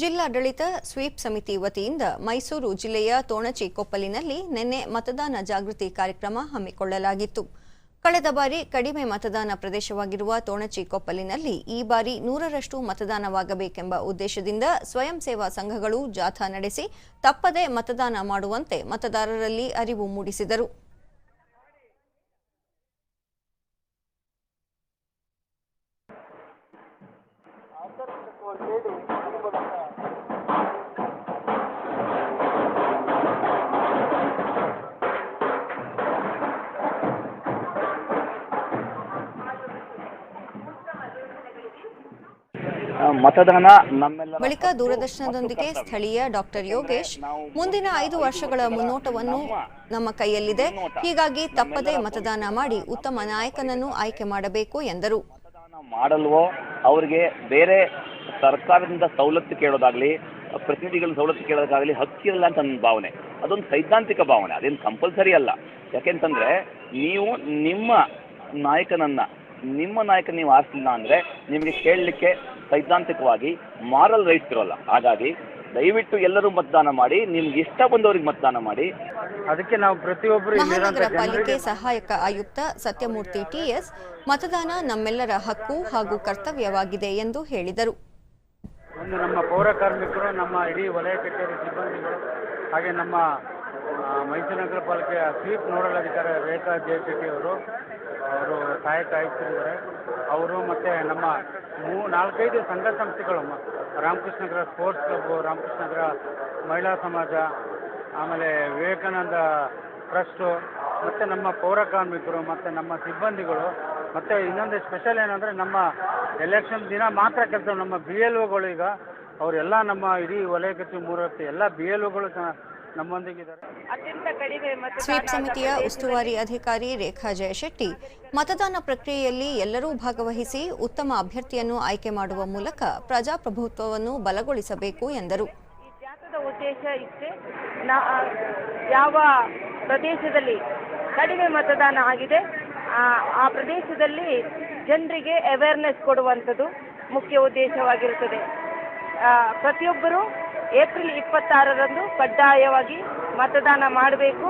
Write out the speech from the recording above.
ಜಿಲ್ಲಾಡಳಿತ ಸ್ವೀಪ್ ಸಮಿತಿ ವತಿಯಿಂದ ಮೈಸೂರು ಜಿಲ್ಲೆಯ ತೋಣಚಿ ಕೊಪ್ಪಲಿನಲ್ಲಿ ನಿನ್ನೆ ಮತದಾನ ಜಾಗೃತಿ ಕಾರ್ಯಕ್ರಮ ಹಮ್ಮಿಕೊಳ್ಳಲಾಗಿತ್ತು. ಕಳೆದ ಬಾರಿ ಕಡಿಮೆ ಮತದಾನ ಪ್ರದೇಶವಾಗಿರುವ ತೋಣಚಿ ಕೊಪ್ಪಲಿನಲ್ಲಿ ಈ ಬಾರಿ ನೂರರಷ್ಟು ಮತದಾನವಾಗಬೇಕೆಂಬ ಉದ್ದೇಶದಿಂದ ಸ್ವಯಂ ಸೇವಾ ಸಂಘಗಳು ಜಾಥಾ ನಡೆಸಿ ತಪ್ಪದೆ ಮತದಾನ ಮಾಡುವಂತೆ ಮತದಾರರಲ್ಲಿ ಅರಿವು ಮೂಡಿಸಿದರು. ಮತದಾನ ಬಳಿಕ ದೂರದರ್ಶನದೊಂದಿಗೆ ಸ್ಥಳೀಯ ಡಾಕ್ಟರ್ ಯೋಗೇಶ್ ಮುಂದಿನ ಐದು ವರ್ಷಗಳ ಮುನ್ನೋಟವನ್ನು ನಮ್ಮ ಕೈಯಲ್ಲಿದೆ. ಹೀಗಾಗಿ ತಪ್ಪದೇ ಮತದಾನ ಮಾಡಿ ಉತ್ತಮ ನಾಯಕನನ್ನು ಆಯ್ಕೆ ಮಾಡಬೇಕು ಎಂದರು. ಮತದಾನ ಮಾಡಲ್ವೋ? ಅವರಿಗೆ ಬೇರೆ ಸರ್ಕಾರದಿಂದ ಸವಲತ್ತು ಕೇಳೋದಾಗ್ಲಿ ಪ್ರತಿನಿಧಿಗಳ ಸವಲತ್ತು ಕೇಳೋದಾಗ್ಲಿ ಹಕ್ಕಿರಲ್ಲ ಅಂತ ನನ್ನ ಭಾವನೆ. ಅದೊಂದು ಸೈದ್ಧಾಂತಿಕ ಭಾವನೆ ಅದೇನು ಕಂಪಲ್ಸರಿ ಅಲ್ಲ. ಯಾಕೆಂತಂದ್ರೆ ನೀವು ನಿಮ್ಮ ನಾಯಕನನ್ನ ನಿಮ್ಮ ನಾಯಕ ನೀವು ಆರಿಸಲಿಲ್ಲ ಅಂದ್ರೆ ನಿಮಗೆ ಕೇಳಲಿಕ್ಕೆ ಸೈದ್ಧಾಂತಿಕವಾಗಿ ಮಾರಲ್ ರೈಟ್ಸ್ ಇರೋಲ್ಲ. ಹಾಗಾಗಿ ದಯವಿಟ್ಟು ಎಲ್ಲರೂ ಮತದಾನ ಮಾಡಿ ನಿಮ್ಗೆ ಇಷ್ಟ ಬಂದವರಿಗೆ ಮತದಾನ ಮಾಡಿ. ಅದಕ್ಕೆ ನಾವು ಪ್ರತಿಯೊಬ್ಬರು ಮಹಾನಗರ ಪಾಲಿಕೆ ಸಹಾಯಕ ಆಯುಕ್ತ ಸತ್ಯಮೂರ್ತಿ ಟಿಎಸ್ ಮತದಾನ ನಮ್ಮೆಲ್ಲರ ಹಕ್ಕು ಹಾಗೂ ಕರ್ತವ್ಯವಾಗಿದೆ ಎಂದು ಹೇಳಿದರು. ಒಂದು ನಮ್ಮ ಪೌರ ಕಾರ್ಮಿಕರು ನಮ್ಮ ಇಡೀ ವಲಯ ಕಚೇರಿ ಸಿಬ್ಬಂದಿಗಳು ಹಾಗೆ ನಮ್ಮ ಮೈಸೂರು ನಗರ ಪಾಲಿಕೆಯ ಸ್ವೀಪ್ ನೋಡಲ್ ಅಧಿಕಾರಿ ರೇಖಾ ಜಯಶೆಟ್ಟಿ ಅವರು ಅವರು ಸಹಾಯಕ ಆಯುಕ್ತರಿದ್ದಾರೆ. ಅವರು ಮತ್ತು ನಮ್ಮ ಮೂ, ನಾಲ್ಕೈದು ಸಂಘ ಸಂಸ್ಥೆಗಳು ರಾಮಕೃಷ್ಣ ನಗರ ಸ್ಪೋರ್ಟ್ಸ್ ಕ್ಲಬ್ಬು ರಾಮಕೃಷ್ಣ ನಗರ ಮಹಿಳಾ ಸಮಾಜ, ಆಮೇಲೆ ವಿವೇಕಾನಂದ ಟ್ರಸ್ಟು, ಮತ್ತು ನಮ್ಮ ಪೌರ ಕಾರ್ಮಿಕರು, ಮತ್ತು ನಮ್ಮ ಸಿಬ್ಬಂದಿಗಳು, ಮತ್ತು ಇನ್ನೊಂದು ಸ್ಪೆಷಲ್ ಏನಂದರೆ ನಮ್ಮ ಎಲೆಕ್ಷನ್ ದಿನ ಮಾತ್ರ ಕೆಲಸ ನಮ್ಮ ಬಿ ಎಲ್ ಒಗಳು ಈಗ, ಅವರೆಲ್ಲ ನಮ್ಮ ಇಡೀ ವಲಯ ಕಚೇರಿ ಮೂರತ್ತು ಎಲ್ಲ ಬಿ ಎಲ್ ಒಗಳು ನಮ್ಮೊಂದಿಗಿದ್ದಾರೆ. ಸ್ವೀಪ್ ಸಮಿತಿಯ ಉಸ್ತುವಾರಿ ಅಧಿಕಾರಿ ರೇಖಾ ಜಯಶೆಟ್ಟಿ ಮತದಾನ ಪ್ರಕ್ರಿಯೆಯಲ್ಲಿ ಎಲ್ಲರೂ ಭಾಗವಹಿಸಿ ಉತ್ತಮ ಅಭ್ಯರ್ಥಿಯನ್ನು ಆಯ್ಕೆ ಮಾಡುವ ಮೂಲಕ ಪ್ರಜಾಪ್ರಭುತ್ವವನ್ನು ಬಲಗೊಳಿಸಬೇಕು ಎಂದರು. ಉದ್ದೇಶ ಇಷ್ಟೇ. ಯಾವ ಪ್ರದೇಶದಲ್ಲಿ ಕಡಿಮೆ ಮತದಾನ ಆಗಿದೆ ಆ ಆ ಪ್ರದೇಶದಲ್ಲಿ ಜನರಿಗೆ ಅವೇರ್ನೆಸ್ ಕೊಡುವಂಥದ್ದು ಮುಖ್ಯ ಉದ್ದೇಶವಾಗಿರುತ್ತದೆ. ಆ, ಪ್ರತಿಯೊಬ್ಬರು ಏಪ್ರಿಲ್ ಇಪ್ಪತ್ತಾರರಂದು ಕಡ್ಡಾಯವಾಗಿ ಮತದಾನ ಮಾಡಬೇಕು.